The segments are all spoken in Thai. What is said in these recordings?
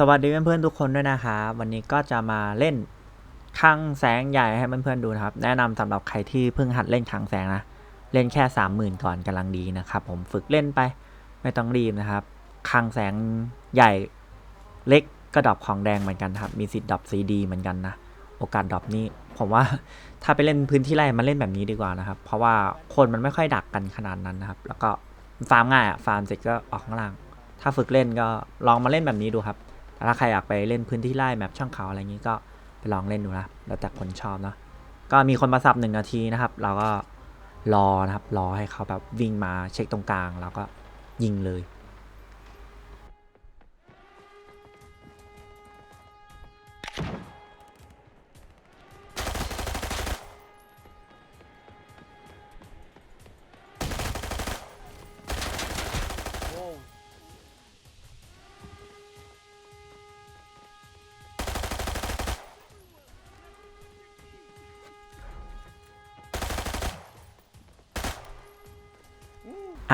สวัสดีเพื่อนๆทุกคนด้วยนะครับวันนี้ก็จะมาเล่นคังแสงใหญ่ให้เพื่อนๆดูนะครับ แนะนำสำหรับใครที่เพิ่งหัดเล่นคังแสงนะ เล่นแค่30,000ก่อนกำลังดีนะครับ ผมฝึกเล่นไปไม่ต้องรีบนะครับคังแสงใหญ่เล็กก็ดรอปของแดงเหมือนกันครับ มีสิทธิ์ดรอปซีดีเหมือนกันนะ โอกาสดรอปนี่ผมว่าถ้าไปเล่นพื้นที่ไร่มาเล่นแบบนี้ดีกว่านะครับ เพราะว่าคนมันไม่ค่อยดักกันขนาดนั้นนะครับ แล้วก็ฟาร์มง่ายอะฟาร์มเสร็จก็ออกข้างล่าง ถ้าฝึกเล่นก็ลองมาเล่นแบบนี้ดูครับ ถ้าใครอยากไปเล่นพื้นที่ไล่แมปช่องเขาอะไรอย่างนี้ก็ไปลองเล่นดูนะแล้วแต่คนชอบเนาะก็มีคนมาสับหนึ่งนาทีนะครับ เราก็รอนะครับรอให้เขาแบบวิ่งมาเช็คตรงกลางแล้วก็ยิงเลย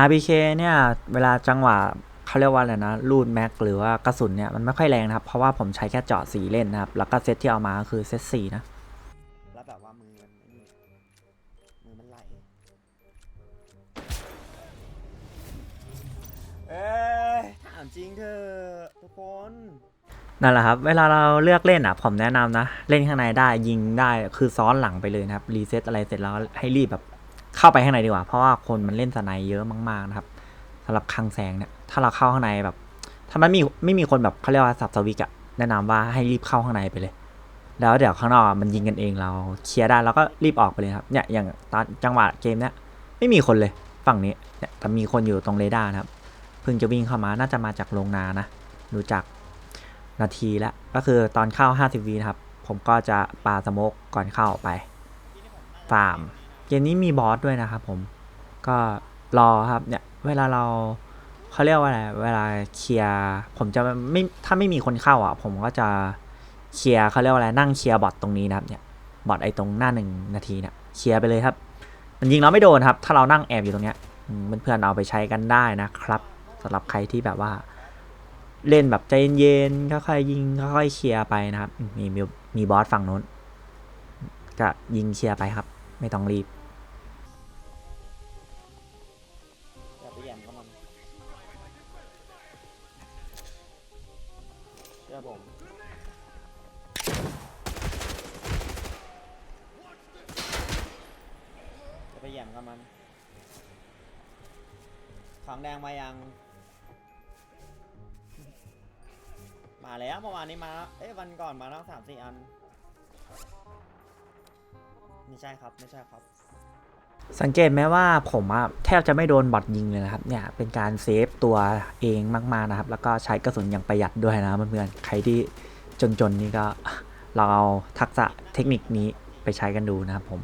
RPK เนี่ยเวลาจังหวะเขาเรียกว่าอะไรนะรูดแม็กหรือว่ากระสุนเนี่ยมันไม่ค่อยแรงนะครับ เพราะว่าผมใช้แค่เจาะสีเล่นนะครับ แล้วก็เซตที่เอามาก็คือเซตสี่นะแล้วแบบว่ามือมันไอ้นี่มือมันไหลเอ้ยถามจริงเถอะทุกคนนั่นแหละครับ เวลาเราเลือกเล่นอะผมแนะนำนะ เล่นข้างในได้ยิงได้คือซ้อนหลังไปเลยนะครับรีเซ็ตอะไรเสร็จแล้วให้รีบแบบ เข้าไปข้างในดีกว่า เพราะว่าคนมันเล่นสไนเยอะมากๆนะครับสำหรับคลังแสงเนี่ย ถ้าเราเข้าข้างในแบบ ถ้ามันมีไม่มีคนแบบเขาเรียกว่าสับสวิกอะแนะนำว่าให้รีบเข้าข้างในไปเลย แล้วเดี๋ยวข้างนอกมันยิงกันเองเราเคลียร์ได้เราก็รีบออกไปเลยครับ เนี่ยอย่างตอนจังหวะเกมเนี้ยไม่มีคนเลยฝั่งนี้เนี่ยแต่มีคนอยู่ตรงเรดาร์นะครับ เพิ่งจะวิ่งเข้ามาน่าจะมาจากโรงนานะ ดูจากนาทีแล้วก็คือตอนเข้า 50วีนะครับ ผมก็จะปาสโมกก่อนเข้าไปฟาร์ม กมนี้มีบอสด้วยนะครับผม ก็รอครับเนี่ยเวลาเราเขาเรียกว่าอะไร เวลาเคลียร์ผมจะไม่ถ้าไม่มีคนเข้าอะ ผมก็จะเคลียร์เขาเรียกว่าอะไรนั่งเคลียร์บอทตรงนี้นะครับเนี่ยบอทไอ้ตรงหน้าหนึ่งนาทีเนี่ยเคลียร์ไปเลยครับ มันยิงเราไม่โดนครับ ถ้าเรานั่งแอบอยู่ตรงเนี้ยเพื่อนๆเอาไปใช้กันได้นะครับสำหรับใครที่แบบว่า เล่นแบบใจเย็นๆค่อยๆยิงค่อยๆเคลียร์ไปนะครับมมีมีมีบอสฝั่งนู้นก็ยิงเคลียร์ไปครับ ไม่ต้องรีบาไปแย่มกับมันของแดงมายัง มาแล้วเมื่อวานนี้มาแล้วเอ้ยวันก่อนมาแล้วสามสี่อัน ไม่ใช่ครับ ไม่ใช่ครับ สังเกตไหมว่าผมอะแทบจะไม่โดนบอทยิงเลยนะครับ เนี่ยเป็นการเซฟตัวเองมากๆนะครับ แล้วก็ใช้กระสุนอย่างประหยัดด้วยนะเพื่อนๆใครที่จนๆนี่ก็เราเอาทักษะเทคนิคนี้ไปใช้กันดูนะครับผม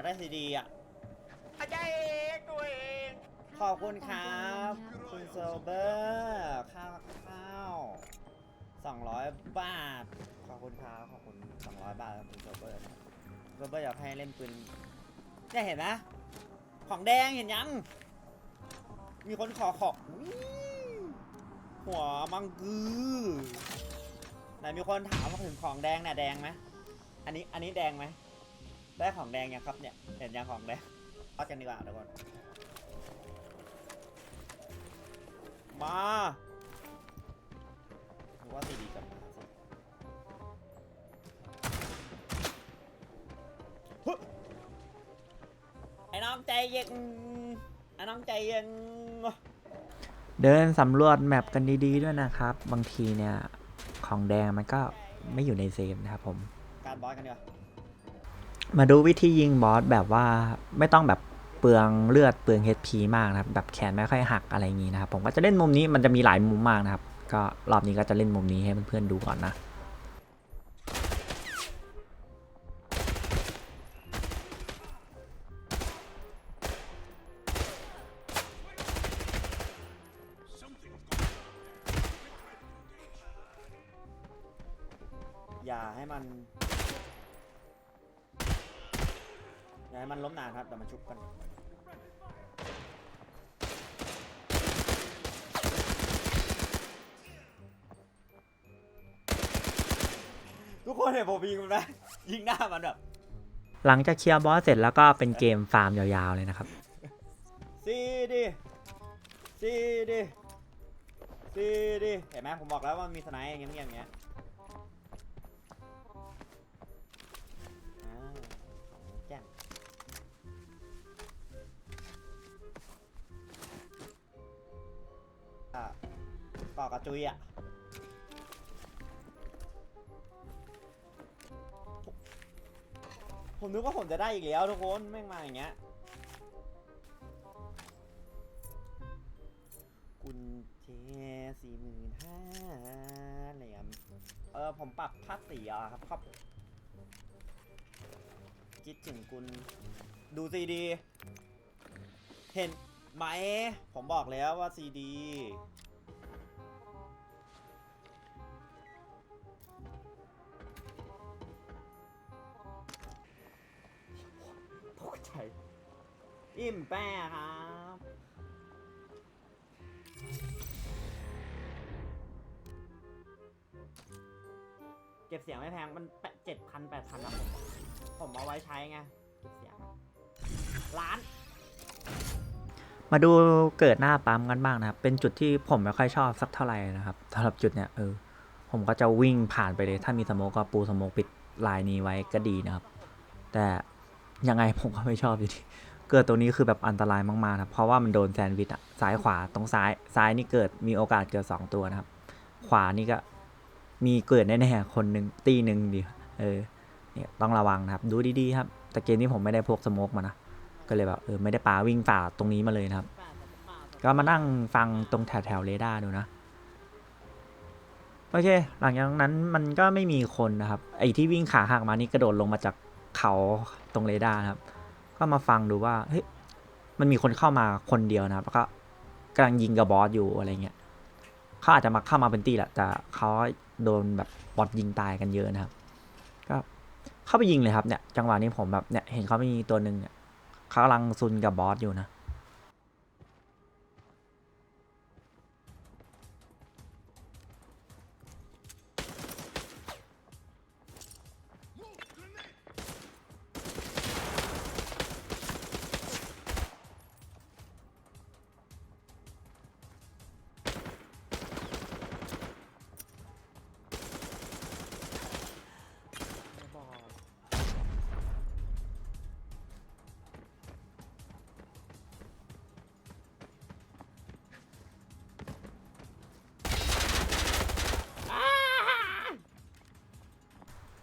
ากได้ซีดีอะอาจารย์เองตัวเองขอบคุณครับ คุณโซเบอร์ข้าวข้าวสองร้อยบาท ขอบคุณครับขอบคุณสองร้อยบาทครับคุณโซเบอร์นะโซเบอร์อยากให้เล่นปืนเนี่ยเห็นไหมของแดงเห็นยัง มีคนขอขออุ๊ยหัวมังกือไหนมีคนถามว่าถึงของแดงเนี่ยแดงไหมอันนี้อันนี้แดงไหม ได้ของแดงยังครับเนี่ย เห็นยังของแดงเอากันดีกว่าทุกคน มาหรือว่าตีดีกับมาสิฮึไอ้น้องใจเย็น ไอ้น้องใจเย็น เดินสำรวจแมปกันดีๆด้วยนะครับ บางทีเนี่ย ของแดงมันก็ไม่อยู่ในเซฟนะครับผม การบอสกันดีกว่า มาดูวิธียิงบอสแบบว่าไม่ต้องแบบเปลืองเลือดเปลือง HP มากนะครับแบบแขนไม่ค่อยหักอะไรอย่างนี้นะครับผมก็จะเล่นมุมนี้มันจะมีหลายมุมมากนะครับ ก็รอบนี้ก็จะเล่นมุมนี้ให้เพื่อนๆดูก่อนนะ คนเห็นผมยิงมันไหมยิงหน้ามันแบบหลังจากเคลียร์บอสเสร็จแล้วก็เป็นเกมฟาร์มยาวๆเลยนะครับซีดีซีดีซีดีเห็นไหมผมบอกแล้วว่ามันมีสไนด์อย่างเงี้ยอย่างเงี้ยอ่าแจ้งอะต่อกระจุยอะ ผมนึกว่าผมจะได้อีกแล้วทุกคนแม่งมาอย่างเงี้ยกุญแจสี่หมื่นห้าเหรียญเออผมปรับภาคสีอะครับครับคิดถึงคุณดูซีดี เห็นไหม ผมบอกแล้วว่าซีดี อิ่มแป้ครับ เก็บเสียงไม่แพงมันเจ็ดพันแปดพันนะผม ผมเอาไว้ใช้ไง เก็บเสียงล้าน มาดูเกิดหน้าปั๊มกันบ้างนะครับ เป็นจุดที่ผมไม่ค่อยชอบสักเท่าไหร่นะครับสำหรับจุดเนี้ยเออ ผมก็จะวิ่งผ่านไปเลย ถ้ามีสโมกก็ปูสโมกปิดลายนี้ไว้ก็ดีนะครับ แต่ยังไงผมก็ไม่ชอบอยู่ดี เกิดตรงนี้คือแบบอันตรายมากๆนะครับเพราะว่ามันโดนแซนด์วิชอะซ้ายขวาตรงซ้ายซ้ายนี่เกิดมีโอกาสเกิดสองตัวนะครับ ขวานี่ก็มีเกิดแน่ๆคนหนึ่งตีหนึ่งดีเออเนี่ยต้องระวังนะครับ ดูดีๆครับแต่เกมนี้ผมไม่ได้พกสโมกมานะก็เลยแบบเออไม่ได้ปาวิ่งฝ่าตรงนี้มาเลยนะครับ ก็มานั่งฟังตรงแถวแถวๆเรดาร์ดูนะโอเค หลังจากนั้นมันก็ไม่มีคนนะครับ ไอ้ที่วิ่งขาหักมานี่กระโดดลงมาจากเขาตรงเรดาร์ครับ ก็มาฟังดูว่าเฮ้ยมันมีคนเข้ามาคนเดียวนะครับ แล้วก็กำลังยิงกับบอสอยู่อะไรเงี้ยเขาอาจจะมาเข้ามาเป็นตีแหละแต่เขาโดนแบบบอสยิงตายกันเยอะนะครับ ก็เข้าไปยิงเลยครับเนี่ยจังหวะนี้ผมแบบเนี่ยเห็นเขามีตัวหนึ่งเนี่ยเขากำลังซุนกับบอสอยู่นะ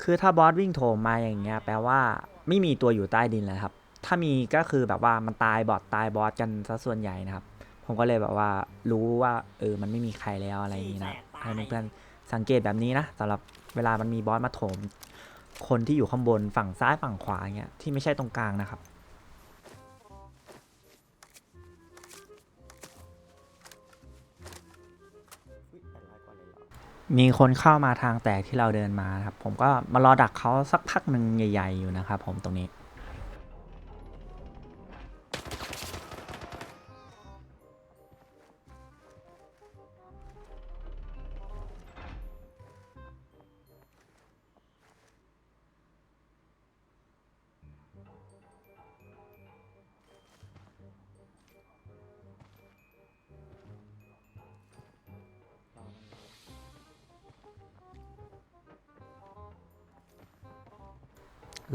คือถ้าบอสวิ่งโถมมาอย่างเงี้ยแปลว่าไม่มีตัวอยู่ใต้ดินแล้วครับ ถ้ามีก็คือแบบว่ามันตายบอสตายบอสกันซะส่วนใหญ่นะครับ ผมก็เลยแบบว่ารู้ว่าเออมันไม่มีใครแล้วอะไรอย่างงี้นะให้เพื่อนๆสังเกตแบบนี้นะสำหรับเวลามันมีบอสมาโถม คนที่อยู่ข้างบนฝั่งซ้ายฝั่งขวาเงี้ยที่ไม่ใช่ตรงกลางนะครับ มีคนเข้ามาทางแตกที่เราเดินมาครับ ผมก็มารอดักเขาสักพักหนึ่งใหญ่ ๆ อยู่นะครับผมตรงนี้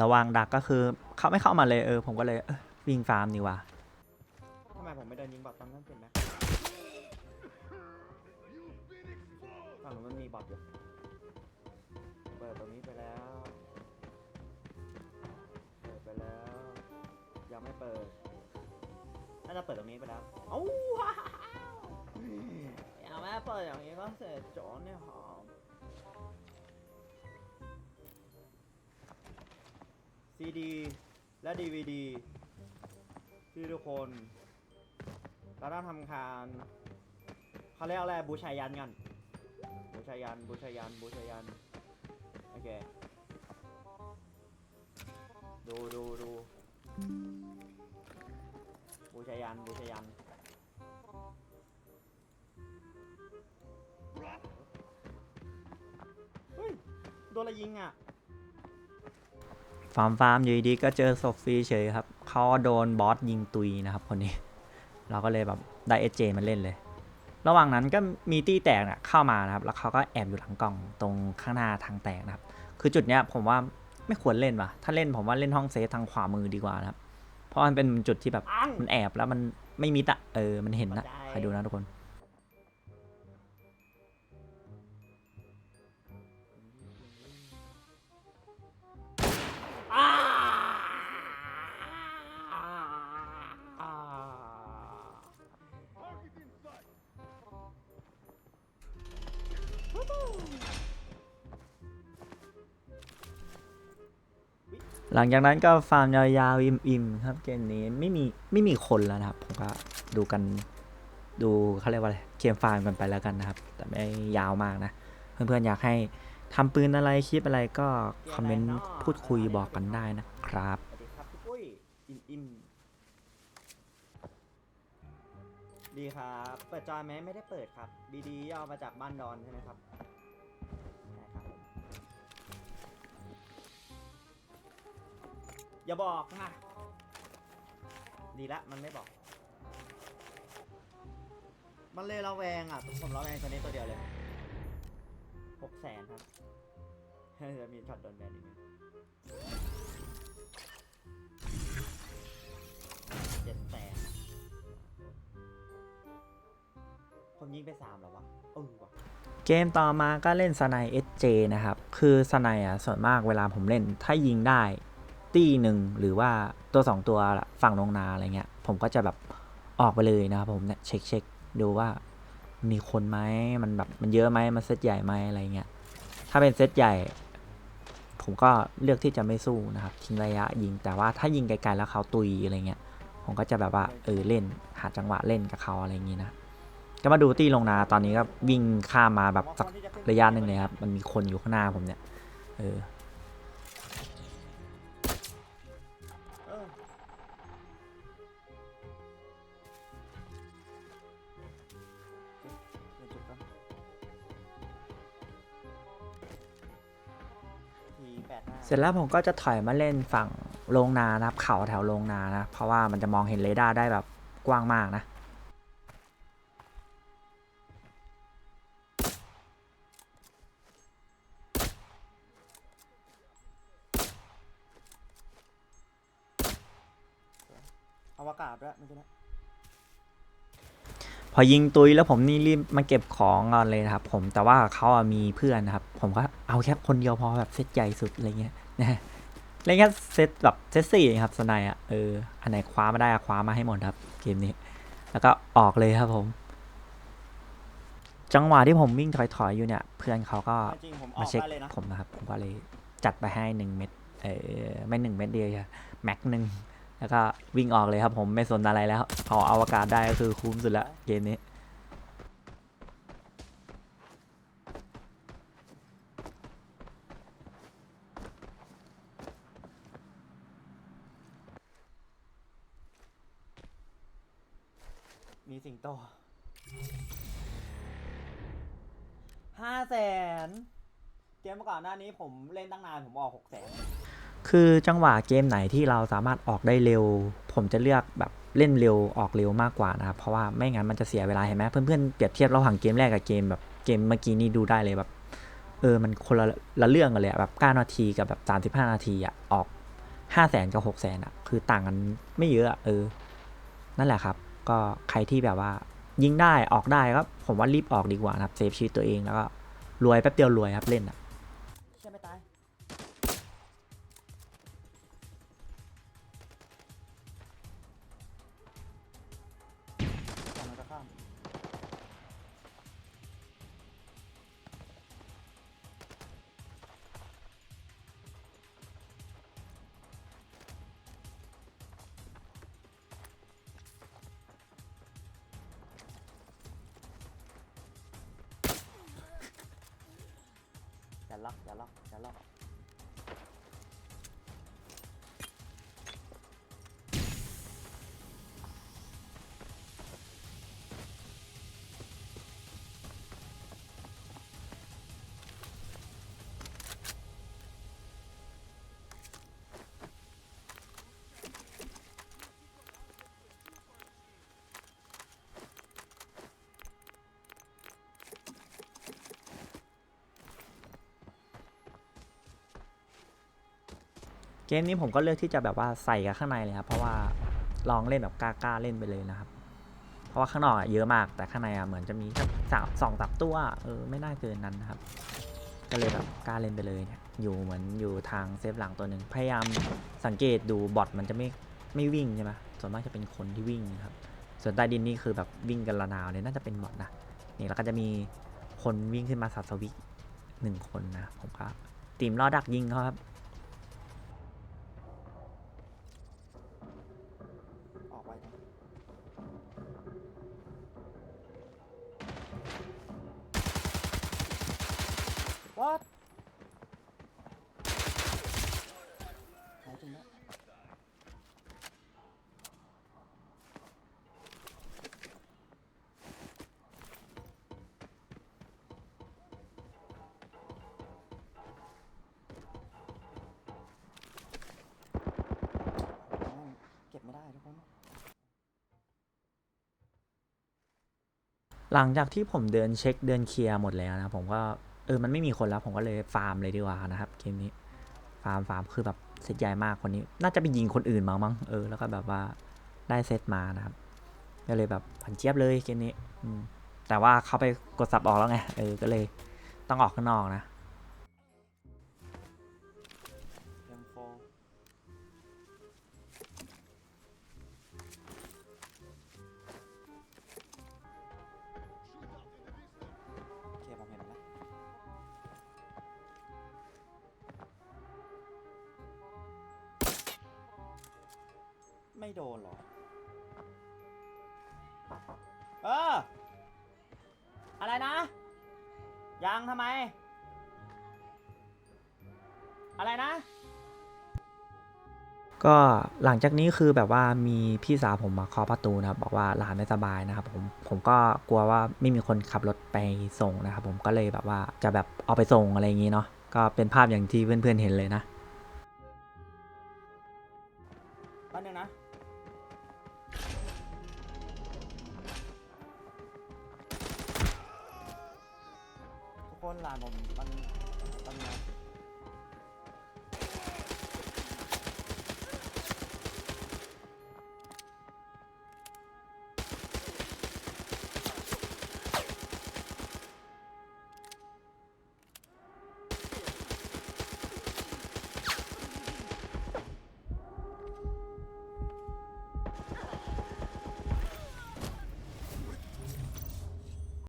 ระวังดักก็คือเขาไม่เข้ามาเลยเออผมก็เลยเออวิ่งฟาร์มดีกว่าทำไมผมไม่เดินยิงบอทตอนนั้นเป็นไหมฝั่งนู้นมันมีบอทอยู่เปิดตรงนี้ไปแล้วเปิดไปแล้ว ยังไม่เปิดน่าจะเปิดตรงนี้ไปแล้วเอ้าว้าวยังไม่เปิดอย่างนี้ก็เสร็จโจนเนี่ยหอ ซีดีและดีวีดีที่ทุกคนเราต้องทำการเขาเรียกอะไรบูชายันกัน บูชายัน บูชายัน บูชายัน โอเค ดูดูดูบูชายัน บูชายันเฮ้ย โดนอะไรยิงอะ ฟาร์มฟาร์มอยู่ดีๆก็เจอศพฟรีเฉยครับเขาโดนบอสยิงตุยนะครับคนนี้ เราก็เลยแบบได้เอเจมาเล่นเลย ระหว่างนั้นก็มีตี้แตกเนี่ยเข้ามานะครับ แล้วเขาก็แอบอยู่หลังกล่องตรงข้างหน้าทางแตกนะครับ คือจุดเนี้ยผมว่าไม่ควรเล่นว่ะ ถ้าเล่นผมว่าเล่นห้องเซฟทางขวามือดีกว่านะครับ เพราะมันเป็นจุดที่แบบอังมันแอบแล้วมันไม่มิดอะเออ มันเห็นนะเข้าใจคอยดูนะทุกคน หลังจากนั้นก็ฟาร์มยาวๆอิ่มๆครับเกมนี้ไม่มีไม่มีคนแล้วนะครับ ผมก็ดูกันดูเขาเรียกว่าอะไรเกมฟาร์มกันไปแล้วกันนะครับ แต่ไม่ยาวมากนะ เพื่อนๆอยากให้ทำปืนอะไรคลิปอะไรก็คอมเมนต์พูดคุยบอกกันได้นะครับสวัสดีครับพี่ปุ้ยอิมดีครับ เปิดจอยไหมไม่ได้เปิดครับบีดีย่อมาจากบ้านดอนใช่ไหมครับ อย่าบอกนะ ดีละมันไม่บอก มันเลยระแวงอะผมระแวงตัวนี้ตัวเดียวเลยหกแสนครับจะมีช็อตโดนแบนอีกไหมเจ็ดแสนผมยิงไปสามแล้ววะเออวะเกมต่อมาก็เล่นสไนเอสเจนะครับ คือสไนอะส่วนมากเวลาผมเล่นถ้ายิงได้ ตีหนึ่งหรือว่าตัวสองตัวฝั่งลงนาอะไรเงี้ย ผมก็จะแบบออกไปเลยนะครับผมเนี่ยเช็คเช็คดูว่ามีคนไหมมันแบบมันเยอะไหมมันเซตใหญ่ไหมอะไรเงี้ยถ้าเป็นเซตใหญ่ ผมก็เลือกที่จะไม่สู้นะครับทิ้งระยะยิงแต่ว่าถ้ายิงไกลๆแล้วเขาตุยอะไรเงี้ยผมก็จะแบบว่าเออเล่นหาจังหวะเล่นกับเขาอะไรอย่างงี้นะก็มาดูตีลงนาตอนนี้ก็วิ่งข้ามมาแบบสักระยะหนึ่งเลยครับ มันมีคนอยู่ข้างหน้าผมเนี่ย เออ เสร็จแล้วผมก็จะถอยมาเล่นฝั่งโรงนานะครับเขาแถวโรงนานะ เพราะว่ามันจะมองเห็นเรดาร์ได้แบบกว้างมากนะ อยิงตุยแล้วผมนี่รีบมาเก็บของก่อนเลยนะครับ ผมแต่ว่าเขาอะมีเพื่อนนะครับ ผมก็เอาแค่คนเดียวพอแบบเซตใหญ่สุดอะไรเงี้ยนะฮะเล่นแค่เซตแบบเซตสี่ครับสไนด์อะเอออันไหนคว้ามาได้อะคว้ามาให้หมดครับเกมนี้ แล้วก็ออกเลยครับผม จังหวะที่ผมวิ่งถอยๆอยู่เนี่ย เพื่อนเขาก็จริงๆผมออมากเช็คได้เลยนะผมนะครับ ผมก็เลยจัดไปให้หนึ่งเม็ดเออไม่หนึ่งเม็ดเดียวอะแม็กหนึ่ง แล้วก็วิ่งออกเลยครับผมไม่สนอะไรแล้วเอาอวกาศได้ก็คือคุ้มสุดละเกมนี้มีสิงโตห้าแสน เกมเมื่อก่อนหน้านี้ผมเล่นตั้งนาน ผมออกหกแสน คือจังหวะเกมไหนที่เราสามารถออกได้เร็ว ผมจะเลือกแบบเล่นเร็วออกเร็วมากกว่านะครับ เพราะว่าไม่งั้นมันจะเสียเวลาเห็นไหมเพื่อนๆเปรียบเทียบระหว่างเกมแรกกับเกมแบบเกมเมื่อกี้นี่ดูได้เลยแบบ เออมันคนละละเรื่องกันเลยแบบ9นาทีกับแบบ35 นาทีอะออก5 0 0แสนกับ6 0แสนอะคือต่างกันไม่เยอะอะเออ นั่นแหละครับ ก็ใครที่แบบว่า ยิงได้ออกได้ก็ผมว่ารีบออกดีกว่านะครับเซฟชีวิตตัวเองแล้วก็รวยแป๊บเดียวรวยครับเล่นอะ อย่าล็อกอย่าล็อกอย่าล็อก กมนี้ผมก็เลือกที่จะแบบว่าใส่กับข้างในเลยครับ เพราะว่าลองเล่นแบบกล้าๆเล่นไปเลยนะครับ เพราะว่าข้างนอกอะเยอะมากแต่ข้างในอะเหมือนจะมีแค่สามสองสามตัวเออไม่น่าเกินนั้นนะครับ ก็เลยแบบกล้าเล่นไปเลยเนี่ยอยู่เหมือนอยู่ทางเซฟหลังตัวหนึ่งพยายามสังเกตดูบอทมันจะไม่ไม่วิ่งใช่ไหมส่วนมากจะเป็นคนที่วิ่งนะครับ ส่วนใต้ดินนี่คือแบบวิ่งกันระนาวเลยน่าจะเป็นบอทนะนี่แล้วก็จะมีคนวิ่งขึ้นมาสับสวิกหนึ่งคนนะผมก็ตีมล่อดักยิงเขาครับ วัดหายจริงแล้วเก็บไม่ได้ทุกคน หลังจากที่ผมเดินเช็คเดินเคลียร์หมดแล้วนะผมก็ เออมันไม่มีคนแล้วผมก็เลยฟาร์มเลยดีกว่านะครับเกมนี้ฟาร์มฟาร์มคือแบบเซตใหญ่มากคนนี้ น่าจะไปยิงคนอื่นมามั้งเออแล้วก็แบบว่าได้เซตมานะครับก็เลยแบบผันเจี๊ยบเลยเกมนี้แต่ว่าเขาไปกดสับออกแล้วไงเออก็เลยต้องออกข้างนอกนะ ไม่โดนหรอเออ อะไรนะ ยังทำไม อะไรนะ ก็หลังจากนี้คือแบบว่ามีพี่สาวผมมาเคาะประตูนะครับ บอกว่าหลานไม่สบายนะครับผมผมก็กลัวว่าไม่มีคนขับรถไปส่งนะครับผมก็เลยแบบว่าจะแบบเอาไปส่งอะไรอย่างนี้เนาะก็เป็นภาพอย่างที่เพื่อนๆเห็นเลยนะ นลานผมมันมัน